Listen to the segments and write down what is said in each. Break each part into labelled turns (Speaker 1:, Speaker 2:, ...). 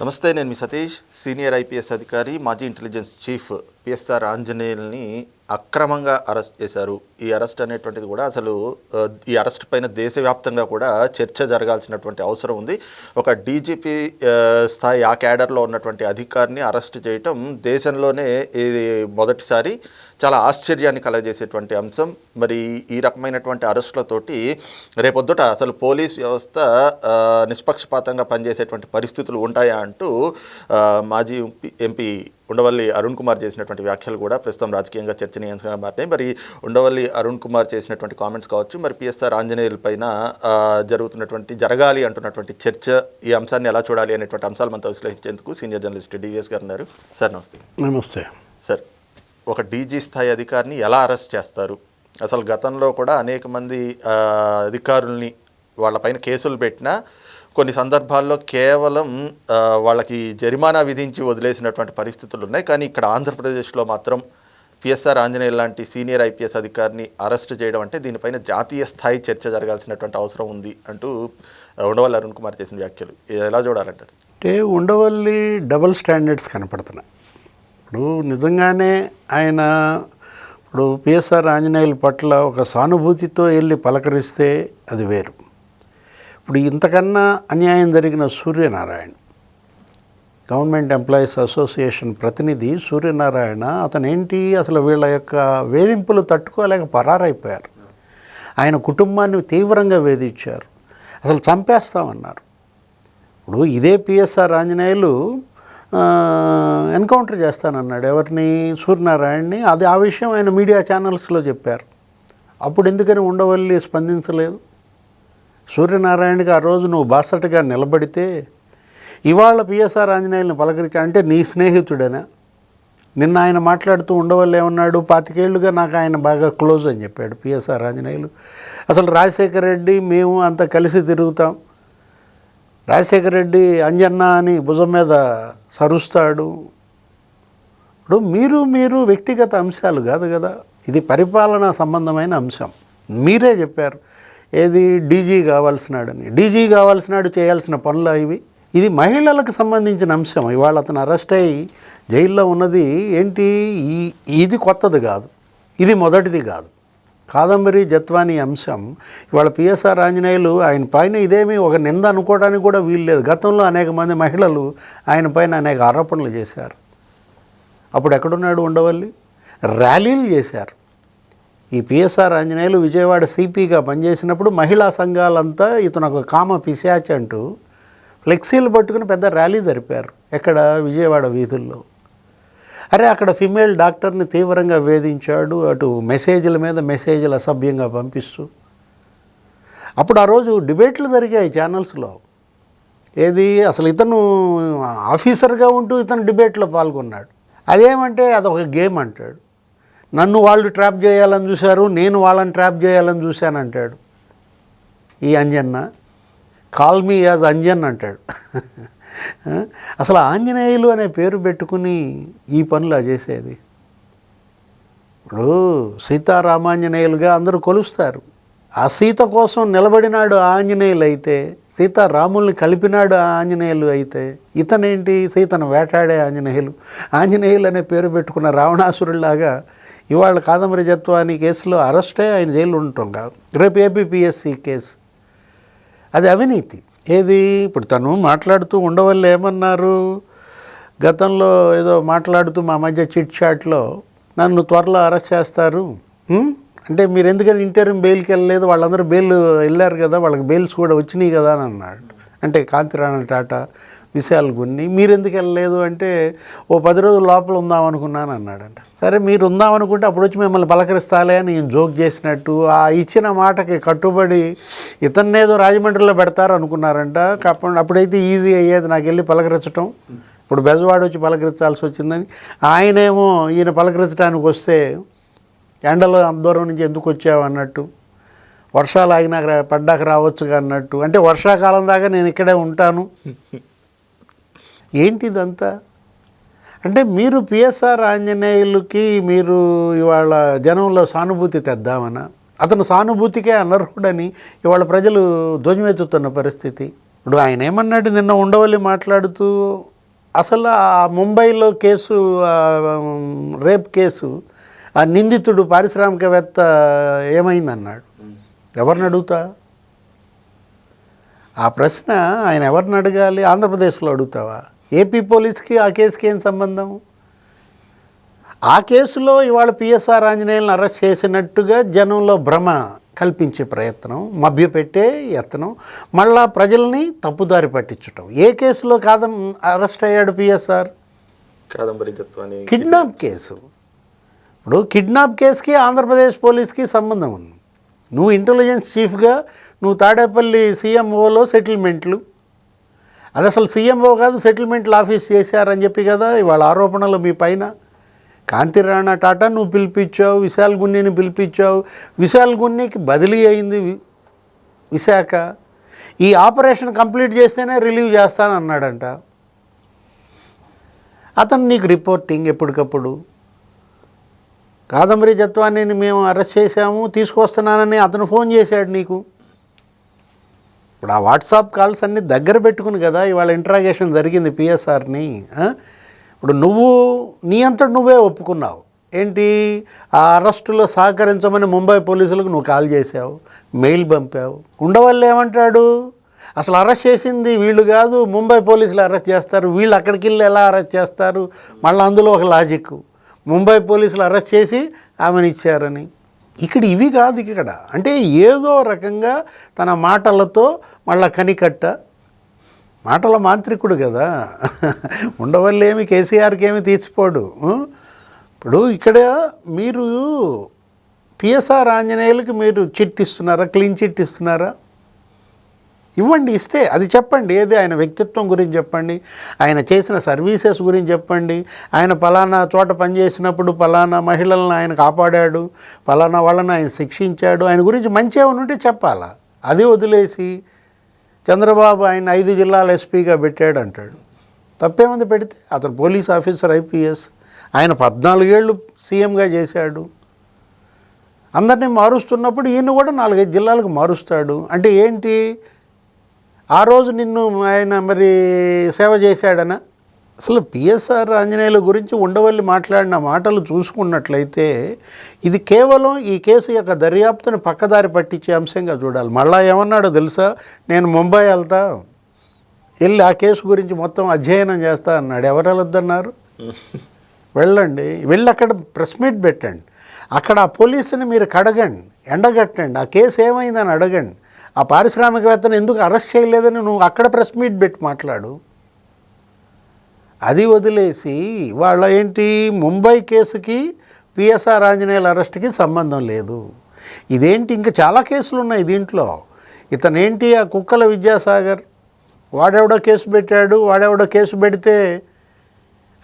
Speaker 1: నమస్తే నేను మీ Satish senior IPS అధికారి మాజీ ఇంటెలిజెన్స్ చీఫ్ పిఎస్ఆర్ ఆంజనేయుల్ని అక్రమంగా అరెస్ట్ చేశారు. ఈ అరెస్ట్ అనేటువంటిది కూడా అసలు ఈ అరెస్ట్ పైన దేశవ్యాప్తంగా కూడా చర్చ జరగాల్సినటువంటి అవసరం ఉంది. ఒక డీజీపీ స్థాయి ఆ క్యాడర్లో ఉన్నటువంటి అధికారిని అరెస్ట్ చేయటం దేశంలోనే ఇది మొదటిసారి చాలా ఆశ్చర్యాన్ని కలగజేసేటువంటి అంశం. మరి ఈ రకమైనటువంటి అరెస్టులతోటి రేపొద్దుట అసలు పోలీస్ వ్యవస్థ నిష్పక్షపాతంగా పనిచేసేటువంటి పరిస్థితులు ఉంటాయా అంటూ మాజీ ఎంపీ ఎంపీ ఉండవల్లి అరుణ్ కుమార్ చేసినటువంటి వ్యాఖ్యలు కూడా ప్రస్తుతం రాజకీయంగా చర్చనీయాంశంగా మారినాయి. మరి ఉండవల్లి అరుణ్ కుమార్ చేసినటువంటి కామెంట్స్ కావచ్చు మరి పిఎస్ఆర్ ఆంజనేయుల పైన జరుగుతున్నటువంటి జరగాలి అంటున్నటువంటి చర్చ ఈ అంశాన్ని ఎలా చూడాలి అనేటువంటి అంశాలు మనతో విశ్లేషించేందుకు సీనియర్ జర్నలిస్ట్ డివిఎస్ గారు ఉన్నారు. సార్ నమస్తే.
Speaker 2: నమస్తే.
Speaker 1: సార్ ఒక డీజీ స్థాయి అధికారిని ఎలా అరెస్ట్ చేస్తారు? అసలు గతంలో కూడా అనేక మంది అధికారుల్ని వాళ్ళపైన కేసులు పెట్టినా కొన్ని సందర్భాల్లో కేవలం వాళ్ళకి జరిమానా విధించి వదిలేసినటువంటి పరిస్థితులు ఉన్నాయి. కానీ ఇక్కడ ఆంధ్రప్రదేశ్లో మాత్రం పిఎస్ఆర్ ఆంజనేయ లాంటి సీనియర్ ఐపీఎస్ అధికారిని అరెస్ట్ చేయడం అంటే దీనిపైన జాతీయ స్థాయి చర్చ జరగాల్సినటువంటి అవసరం ఉంది అంటూ ఉండవల్లి అరుణ్ కుమార్ చేసిన వ్యాఖ్యలు. ఇది ఎలా చూడాలంటారు?
Speaker 2: అంటే ఉండవల్లి డబుల్ స్టాండర్డ్స్ కనపడుతున్నాయి. ఇప్పుడు నిజంగానే ఆయన ఇప్పుడు పిఎస్ఆర్ ఆంజనేయుల పట్ల ఒక సానుభూతితో వెళ్ళి పలకరిస్తే అది వేరు. ఇప్పుడు ఇంతకన్నా అన్యాయం జరిగిన సూర్యనారాయణ గవర్నమెంట్ ఎంప్లాయీస్ అసోసియేషన్ ప్రతినిధి సూర్యనారాయణ అతనేంటి అసలు వీళ్ళ యొక్క వేధింపులు తట్టుకోలేక పరారైపోయారు. ఆయన కుటుంబాన్ని తీవ్రంగా వేధించారు. అసలు చంపేస్తామన్నారు. ఇప్పుడు ఇదే పిఎస్ఆర్ ఆంజనేయులు ఎన్కౌంటర్ చేస్తానన్నాడు. ఎవరిని? సూర్యనారాయణని అది ఆ విషయం ఆయన మీడియా ఛానల్స్లో చెప్పారు. అప్పుడు ఎందుకని ఉండవల్లి స్పందించలేదు? సూర్యనారాయణకి ఆ రోజు నువ్వు బాసటగా నిలబడితే ఇవాళ పిఎస్ఆర్ ఆంజనేయుల్ని పలకరించా అంటే నీ స్నేహితుడేనా? నిన్న ఆయన మాట్లాడుతూ ఉండవల్లేమన్నాడు పాతికేళ్ళుగా నాకు ఆయన బాగా క్లోజ్ అని చెప్పాడు పిఎస్ఆర్ ఆంజనేయులు. అసలు రాజశేఖర రెడ్డి మేము అంత కలిసి తిరుగుతాం. రాజశేఖర రెడ్డి అంజన్న అని భుజం మీద సరుస్తాడు. ఇప్పుడు మీరు మీరు వ్యక్తిగత అంశాలు కాదు కదా. ఇది పరిపాలనా సంబంధమైన అంశం. మీరే చెప్పారు. ఏది? డీజీ కావాల్సినాడని. డీజీ కావాల్సినాడు చేయాల్సిన పనులు ఇవి ఇది మహిళలకు సంబంధించిన అంశం. ఇవాళ అతను అరెస్ట్ అయ్యి జైల్లో ఉన్నది ఏంటి? ఈ ఇది కొత్తది కాదు. ఇది మొదటిది కాదు. కాదంబరి జత్వాని అంశం. ఇవాళ పిఎస్ఆర్ ఆంజనేయులు ఆయన పైన ఇదేమీ ఒక నింద అనుకోవడానికి కూడా వీల్లేదు గతంలో అనేక మంది మహిళలు ఆయన పైన అనేక ఆరోపణలు చేశారు. అప్పుడు ఎక్కడున్నాడు ఉండవల్లి? ర్యాలీలు చేశారు. ఈ పిఎస్ఆర్ ఆంజనేయులు విజయవాడ సిపిగా పనిచేసినప్పుడు మహిళా సంఘాలంతా ఇతను ఒక కామ పిశాచ్ అంటూ ఫ్లెక్సీలు పట్టుకుని పెద్ద ర్యాలీ జరిపారు ఎక్కడ? విజయవాడ వీధుల్లో. అరే అక్కడ ఫిమేల్ డాక్టర్ని తీవ్రంగా వేధించాడు అటు మెసేజ్ల మీద మెసేజ్లు అసభ్యంగా పంపిస్తూ. అప్పుడు ఆ రోజు డిబేట్లు జరిగాయి ఛానల్స్లో. ఏది? అసలు ఇతను ఆఫీసర్గా ఉంటూ ఇతను డిబేట్లో పాల్గొన్నాడు. అదేమంటే అదొక గేమ్ అంటాడు. నన్ను వాళ్ళు ట్రాప్ చేయాలని చూశారు నేను వాళ్ళని ట్రాప్ చేయాలని చూశాను అంటాడు ఈ Anjanna call me as Anjan అంటాడు. అసలు ఆంజనేయులు అనే పేరు పెట్టుకుని ఈ పనులు చేసేది. ఇప్పుడు సీతారామాంజనేయులుగా అందరూ కొలుస్తారు. ఆ సీత కోసం నిలబడినాడు ఆంజనేయులు అయితే సీతారాముల్ని కలిపినాడు ఆ ఆంజనేయులు అయితే ఇతనేంటి? సీతను వేటాడే ఆంజనేయులు. ఆంజనేయులు అనే పేరు పెట్టుకున్న రావణాసురుడిలాగా ఇవాళ కాదంబరి జత్వాని కేసులో అరెస్టే ఆయన జైలు ఉండటం కాదు. రేపు ఏపీపీఎస్సీ కేసు. అది అవినీతి. ఏది? ఇప్పుడు తను మాట్లాడుతూ ఉండవల్ల ఏమన్నారు? గతంలో ఏదో మాట్లాడుతూ మా మధ్య చిట్ చాట్లో నన్ను త్వరలో అరెస్ట్ చేస్తారు. అంటే మీరు ఎందుకని ఇంటర్వ్యూ బెయిల్కి వెళ్ళలేదు వాళ్ళందరూ బెయిల్ వెళ్ళారు కదా వాళ్ళకి బెయిల్స్ కూడా వచ్చినాయి కదా అని అన్నాడు. అంటే కాంతిరాణ టాటా విషయాలు కొన్ని మీరు ఎందుకు వెళ్ళలేదు అంటే ఓ పది రోజుల లోపల ఉందాం అనుకున్నాను అన్నాడంట. సరే మీరు ఉందాం అనుకుంటే అప్పుడు వచ్చి మిమ్మల్ని పలకరిస్తాలే అని నేను జోక్ చేసినట్టు ఆ ఇచ్చిన మాటకి కట్టుబడి ఇతన్నేదో రాజమండ్రిలో పెడతారు అనుకున్నారంట. కాకపోతే అప్పుడైతే ఈజీ అయ్యేది నాకు వెళ్ళి పలకరించటం. ఇప్పుడు బెజవాడ వచ్చి పలకరించాల్సి వచ్చిందని ఆయనేమో ఈయన పలకరించడానికి వస్తే ఎండలో అంత దూరం నుంచి ఎందుకు వచ్చావు అన్నట్టు వర్షాలు ఆగినాక పడ్డాక రావచ్చుగా అన్నట్టు. అంటే వర్షాకాలం దాకా నేను ఇక్కడే ఉంటాను. ఏంటిదంతా? అంటే మీరు పిఎస్ఆర్ ఆంజనేయులకి మీరు ఇవాళ జనంలో సానుభూతి తెద్దామనా? అతను సానుభూతికే అనర్హుడని ఇవాళ ప్రజలు ధ్వజమెత్తుతున్న పరిస్థితి. ఇప్పుడు ఆయన ఏమన్నాడు? నిన్న ఉండవల్లి మాట్లాడుతూ అసలు ఆ ముంబైలో కేసు రేప్ కేసు ఆ నిందితుడు పారిశ్రామికవేత్త ఏమైందన్నాడు? ఎవరిని అడుగుతా? ఆ ప్రశ్న ఆయన ఎవరిని అడగాలి? ఆంధ్రప్రదేశ్లో అడుగుతావా? ఏపీ పోలీస్కి ఆ కేసుకి ఏం సంబంధం? ఆ కేసులో ఇవాళ పిఎస్ఆర్ ఆంజనేయులను అరెస్ట్ చేసినట్టుగా జనంలో భ్రమ కల్పించే ప్రయత్నం మభ్యపెట్టే యత్నం మళ్ళా ప్రజల్ని తప్పుదారి పట్టించటం. ఏ కేసులో కాదం అరెస్ట్ అయ్యాడు పిఎస్ఆర్?
Speaker 1: Kadambari
Speaker 2: kidnap case. ఇప్పుడు కిడ్నాప్ కేసుకి ఆంధ్రప్రదేశ్ పోలీస్కి సంబంధం ఉంది. నువ్వు ఇంటెలిజెన్స్ చీఫ్గా నువ్వు తాడేపల్లి సీఎంఓలో సెటిల్మెంట్లు అది అసలు సీఎంఓ కాదు సెటిల్మెంట్లు ఆఫీస్ చేశారని చెప్పి కదా ఇవాళ ఆరోపణలు మీ పైన. కాంతిరాణా టాటా నువ్వు పిలిపించావు విశాల్ గున్నీని పిలిపించావు. విశాల్ గున్నికి బదిలీ అయింది వి- విశాఖ. ఈ ఆపరేషన్ కంప్లీట్ చేస్తేనే రిలీవ్ చేస్తానన్నాడంట. అతను నీకు రిపోర్టింగ్ ఎప్పటికప్పుడు? కాదంబరి జత్వాన్ని మేము అరెస్ట్ చేశాము తీసుకొస్తున్నానని అతను ఫోన్ చేశాడు నీకు. ఇప్పుడు ఆ వాట్సాప్ కాల్స్ అన్నీ దగ్గర పెట్టుకుని కదా ఇవాళ ఇంట్రాగేషన్ జరిగింది పిఎస్ఆర్ని ఇప్పుడు నువ్వు నీ అంతటి నువ్వే ఒప్పుకున్నావు. ఏంటి? ఆ అరెస్టులో సహకరించమని ముంబై పోలీసులకు నువ్వు కాల్ చేసావు మెయిల్ పంపావు. ఉండవల్లి ఏమంటాడు? అసలు అరెస్ట్ చేసింది వీళ్ళు కాదు ముంబై పోలీసులు అరెస్ట్ చేస్తారు వీళ్ళు అక్కడికి వెళ్ళి ఎలా అరెస్ట్ చేస్తారు? మళ్ళీ అందులో ఒక లాజిక్ ముంబై పోలీసులు అరెస్ట్ చేసి ఆమెను ఇచ్చారని. ఇక్కడ ఇవి కాదు ఇక్కడ. అంటే ఏదో రకంగా తన మాటలతో మళ్ళా కనికట్ట. మాటల మాంత్రికుడు కదా. ఉండవల్లేమి కేసీఆర్కి ఏమి తీసిపోడు ఇప్పుడు ఇక్కడ మీరు పిఎస్ఆర్ ఆంజనేయులకి మీరు చిట్ ఇస్తున్నారా క్లీన్ చిట్ ఇస్తున్నారా ఇవ్వండి ఇస్తే అది చెప్పండి. ఏది ఆయన వ్యక్తిత్వం గురించి చెప్పండి? ఆయన చేసిన సర్వీసెస్ గురించి చెప్పండి. ఆయన పలానా చోట పనిచేసినప్పుడు పలానా మహిళలను ఆయన కాపాడాడు. పలానా వాళ్ళని ఆయన శిక్షించాడు. ఆయన గురించి మంచి ఏమైనా ఉంటే చెప్పాలా? అది వదిలేసి చంద్రబాబు ఆయన ఐదు జిల్లాల ఎస్పీగా పెట్టాడు అంటాడు. తప్పేముంది పెడితే? అతను పోలీస్ ఆఫీసర్ ఐపీఎస్. ఆయన పద్నాలుగేళ్ళు సీఎంగా చేశాడు. అందరినీ మారుస్తున్నప్పుడు ఈయన కూడా నాలుగైదు జిల్లాలకు మారుస్తాడు. అంటే ఏంటి? ఆ రోజు నిన్ను ఆయన మరి సేవ చేశాడనా? అసలు పిఎస్ఆర్ ఆంజనేయుల గురించి ఉండవల్లి మాట్లాడిన మాటలు చూసుకున్నట్లయితే ఇది కేవలం ఈ కేసు యొక్క దర్యాప్తుని పక్కదారి పట్టించే అంశంగా చూడాలి. మళ్ళా ఏమన్నాడో తెలుసా? నేను ముంబై వెళ్తా వెళ్ళి ఆ కేసు గురించి మొత్తం అధ్యయనం చేస్తా అన్నాడు. ఎవరు వెళ్ళొద్దన్నారు వెళ్ళండి. వెళ్ళి అక్కడ ప్రెస్ మీట్ పెట్టండి. అక్కడ ఆ పోలీసుని మీరు కడగండి ఎండగట్టండి. ఆ కేసు ఏమైందని అడగండి. ఆ పారిశ్రామికవేత్తను ఎందుకు అరెస్ట్ చేయలేదని నువ్వు అక్కడ ప్రెస్ మీట్ పెట్టి మాట్లాడు? అది వదిలేసి వాళ్ళ ఏంటి ముంబై కేసుకి పిఎస్ఆర్ ఆంజనేయుల అరెస్ట్కి సంబంధం లేదు. ఇదేంటి ఇంకా చాలా కేసులు ఉన్నాయి దీంట్లో. ఇతనేంటి ఆ కుక్కల విద్యాసాగర్? వాడెవడో కేసు పెట్టాడు వాడెవడో కేసు పెడితే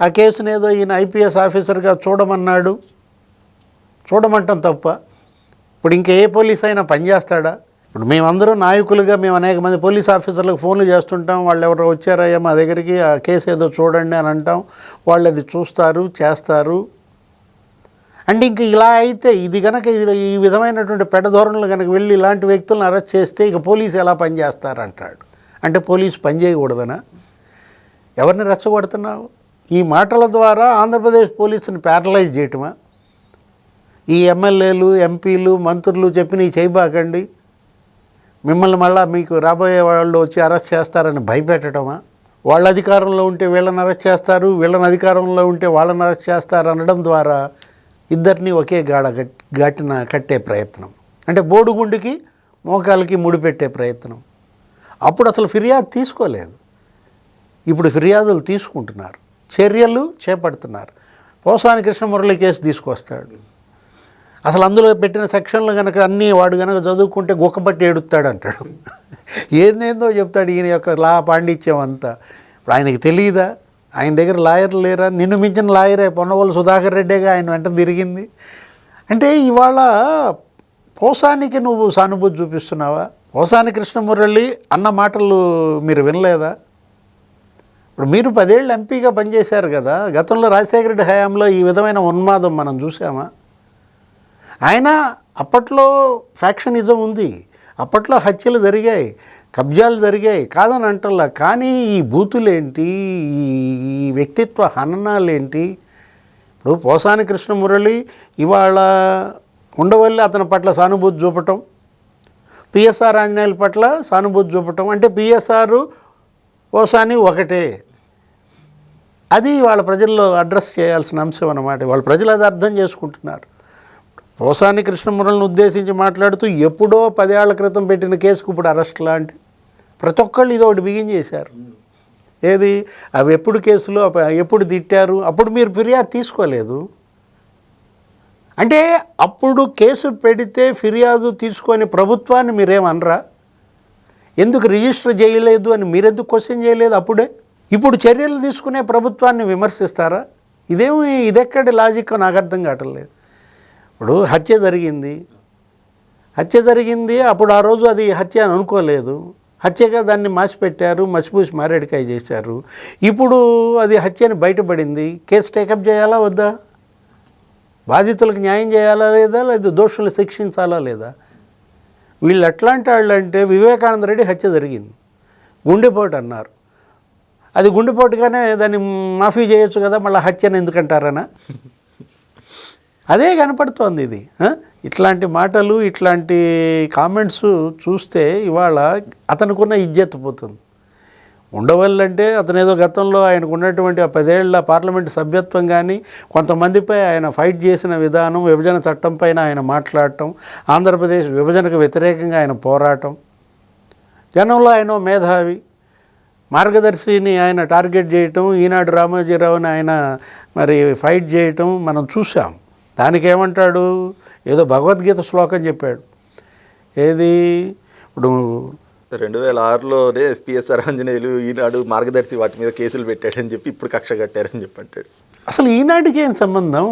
Speaker 2: ఆ కేసుని ఏదో ఈయన ఐపీఎస్ ఆఫీసర్గా చూడమన్నాడు. చూడమంటాం తప్ప. ఇప్పుడు ఇంకా ఏ పోలీస్ అయినా పనిచేస్తాడా ఇప్పుడు మేమందరం నాయకులుగా మేము అనేక మంది పోలీస్ ఆఫీసర్లకు ఫోన్లు చేస్తుంటాం. వాళ్ళు ఎవరో వచ్చారయ్యా మా దగ్గరికి ఆ కేసు ఏదో చూడండి అని అంటాం. వాళ్ళు అది చూస్తారు చేస్తారు. అంటే ఇంక ఇలా అయితే ఇది కనుక ఇది ఈ విధమైనటువంటి పెడధోరణులు కనుక వెళ్ళి ఇలాంటి వ్యక్తులను అరెస్ట్ చేస్తే ఇక పోలీసు ఎలా పనిచేస్తారంటాడు అంటే పోలీసు పనిచేయకూడదనా ఎవరిని రెచ్చగొడుతున్నావు ఈ మాటల ద్వారా ఆంధ్రప్రదేశ్ పోలీసుని ప్యారలైజ్ చేయటమా? ఈ ఎమ్మెల్యేలు ఎంపీలు మంత్రులు చెప్పినవి చేయబాకండి మిమ్మల్ని మళ్ళీ మీకు రాబోయే వాళ్ళు వచ్చి అరెస్ట్ చేస్తారని భయపెట్టడమా? వాళ్ళ అధికారంలో ఉంటే వీళ్ళని అరెస్ట్ చేస్తారు వీళ్ళని అధికారంలో ఉంటే వాళ్ళని అరెస్ట్ చేస్తారు అనడం ద్వారా ఇద్దరిని ఒకే గాడ గట్టిన కట్టే ప్రయత్నం. అంటే బోడుగుండుకి మోకాలకి ముడిపెట్టే ప్రయత్నం. అప్పుడు అసలు ఫిర్యాదు తీసుకోలేదు. ఇప్పుడు ఫిర్యాదులు తీసుకుంటున్నారు. చర్యలు చేపడుతున్నారు. పోసాని కృష్ణమురళి కేసు తీసుకొస్తాడు. అసలు అందులో పెట్టిన సెక్షన్లు కనుక అన్నీ వాడు కనుక చదువుకుంటే గుక్కబట్టి ఏడుస్తాడు అంటాడు. ఏందేందో చెప్తాడు ఈయన యొక్క లా పాండిత్యం అంతా. ఇప్పుడు ఆయనకి తెలియదా ఆయన దగ్గర లాయర్లు లేరా? నిన్ను మించిన లాయరే పొన్నవోలు సుధాకర్ రెడ్డిగా ఆయన వెంట తిరిగింది. అంటే ఇవాళ పోసానికి నువ్వు సానుభూతి చూపిస్తున్నావా? పోసాని కృష్ణమురళి అన్న మాటలు మీరు వినలేదా? ఇప్పుడు మీరు పదేళ్ళు ఎంపీగా పనిచేశారు కదా. గతంలో రాజశేఖర రెడ్డి హయాంలో ఈ విధమైన ఉన్మాదం మనం చూసామా ఆయన అప్పట్లో ఫ్యాక్షనిజం ఉంది. అప్పట్లో హత్యలు జరిగాయి. కబ్జాలు జరిగాయి. కాదని అంటల్లా. కానీ ఈ బూతులేంటి? ఈ వ్యక్తిత్వ హననాలేంటి? ఇప్పుడు పోసాని కృష్ణమురళి ఇవాళ ఉండవల్లి అతని పట్ల సానుభూతి చూపటం పిఎస్ఆర్ ఆంజనేయుల పట్ల సానుభూతి చూపటం అంటే పిఎస్ఆర్ పోసాని ఒకటే. అది వాళ్ళ ప్రజల్లో అడ్రస్ చేయాల్సిన అంశం అన్నమాట. వాళ్ళ ప్రజలు అది అర్థం చేసుకుంటున్నారు. పోసాని కృష్ణమురళిని ఉద్దేశించి మాట్లాడుతూ ఎప్పుడో పదేళ్ళ క్రితం పెట్టిన కేసుకు ఇప్పుడు అరెస్ట్ లాంటి ప్రతి ఒక్కళ్ళు ఇది ఒకటి బిగిన్ చేశారు. ఏది? అవి ఎప్పుడు కేసులు ఎప్పుడు తిట్టారు? అప్పుడు మీరు ఫిర్యాదు తీసుకోలేదు. అంటే అప్పుడు కేసు పెడితే ఫిర్యాదు తీసుకొని ప్రభుత్వాన్ని మీరేమనరా? ఎందుకు రిజిస్టర్ చేయలేదు అని మీరెందుకు క్వశ్చన్ చేయలేదు అప్పుడే? ఇప్పుడు చర్యలు తీసుకునే ప్రభుత్వాన్ని విమర్శిస్తారా? ఇదేమి ఇదెక్కడి లాజిక్? నాకు అర్థం కావట్లేదు. ఇప్పుడు హత్య జరిగింది. హత్య జరిగింది అప్పుడు ఆ రోజు అది హత్య అని అనుకోలేదు. హత్యగా దాన్ని మాసిపెట్టారు మసిపూసి మారేడికాయ చేశారు. ఇప్పుడు అది హత్య అని బయటపడింది. కేసు టేకప్ చేయాలా వద్దా? బాధితులకు న్యాయం చేయాలా లేదా? లేదా దోషులు శిక్షించాలా లేదా? వీళ్ళు ఎట్లాంటి వాళ్ళు అంటే వివేకానంద రెడ్డి హత్య జరిగింది. గుండెపోటు అన్నారు. అది గుండెపోటుగానే దాన్ని మాఫీ చేయొచ్చు కదా మళ్ళీ హత్యను ఎందుకంటారనా? అదే కనపడుతోంది ఇది ఇట్లాంటి మాటలు ఇట్లాంటి కామెంట్స్ చూస్తే ఇవాళ అతనుకున్న ఇజ్జత్ పోతుంది. ఉండవల్లంటే అతను ఏదో గతంలో ఆయనకు ఉన్నటువంటి ఆ పదేళ్ళ పార్లమెంట్ సభ్యత్వం కానీ కొంతమందిపై ఆయన ఫైట్ చేసిన విధానం విభజన చట్టం పైన ఆయన మాట్లాడటం ఆంధ్రప్రదేశ్ విభజనకు వ్యతిరేకంగా ఆయన పోరాటం. జనంలో ఆయన మేధావి. మార్గదర్శిని ఆయన టార్గెట్ చేయటం ఈనాడు రామోజీరావుని ఆయన మరి ఫైట్ చేయటం మనం చూసాం దానికి ఏమంటాడు ఏదో భగవద్గీత శ్లోకం చెప్పాడు. ఏది? ఇప్పుడు
Speaker 1: రెండు వేల ఆరులోనే పిఎస్ఆర్ ఆంజనేయులు ఈనాడు మార్గదర్శి వాటి మీద కేసులు పెట్టాడని చెప్పి ఇప్పుడు కక్ష కట్టారని చెప్పి అంటాడు
Speaker 2: అసలు ఈనాటికి ఏం సంబంధం?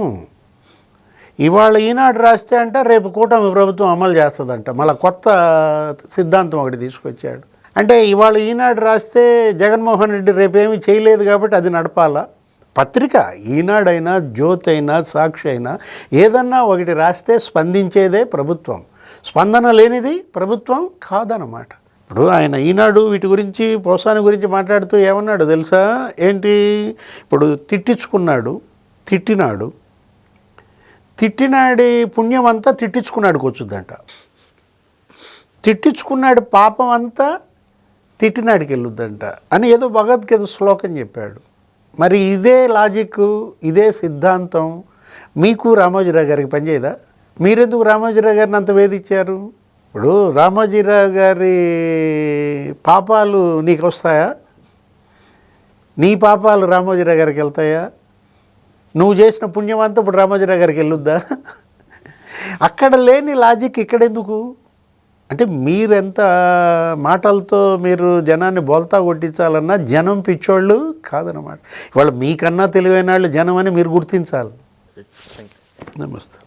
Speaker 2: ఇవాళ ఈనాడు రాస్తే అంట రేపు కూటమి ప్రభుత్వం అమలు చేస్తుందంట. మళ్ళీ కొత్త సిద్ధాంతం ఒకటి తీసుకొచ్చాడు. అంటే ఇవాళ ఈనాడు రాస్తే జగన్మోహన్ రెడ్డి రేపేమీ చేయలేదు కాబట్టి అది నడపాలా? పత్రిక ఈనాడైనా జ్యోతి అయినా సాక్షి అయినా ఏదన్నా ఒకటి రాస్తే స్పందించేదే ప్రభుత్వం. స్పందన లేనిది ప్రభుత్వం కాదనమాట ఇప్పుడు ఆయన ఈనాడు వీటి గురించి పోసాని గురించి మాట్లాడుతూ ఏమన్నాడు తెలుసా? ఏంటి? ఇప్పుడు తిట్టించుకున్నాడు తిట్టినాడు. తిట్టినాడి పుణ్యం అంతా తిట్టించుకున్నాడు కూర్చుందంట. తిట్టించుకున్నాడు పాపం అంతా తిట్టినాడికి వెళ్ళొద్దంట అని ఏదో భగవద్గీత శ్లోకం చెప్పాడు. మరి ఇదే లాజిక్ ఇదే సిద్ధాంతం మీకు రామోజీరావు గారికి పనిచేయదా? మీరెందుకు రామోజీరావు గారిని అంత వేధించారు? ఇప్పుడు రామోజీరావు గారి పాపాలు నీకు వస్తాయా నీ పాపాలు రామోజీరావు గారికి వెళ్తాయా? నువ్వు చేసిన పుణ్యం అంతా ఇప్పుడు రామోజీరావు గారికి వెళ్ళొద్దా? అక్కడ లేని లాజిక్ ఇక్కడెందుకు? అంటే మీరెంత మాటలతో మీరు జనాన్ని బోల్తా కొట్టించాలన్నా జనం పిచ్చోళ్ళు కాదనమాట ఇవాళ మీకన్నా తెలివైన వాళ్ళు జనం అని మీరు గుర్తించాలి.
Speaker 1: థ్యాంక్ యూ
Speaker 2: నమస్తే.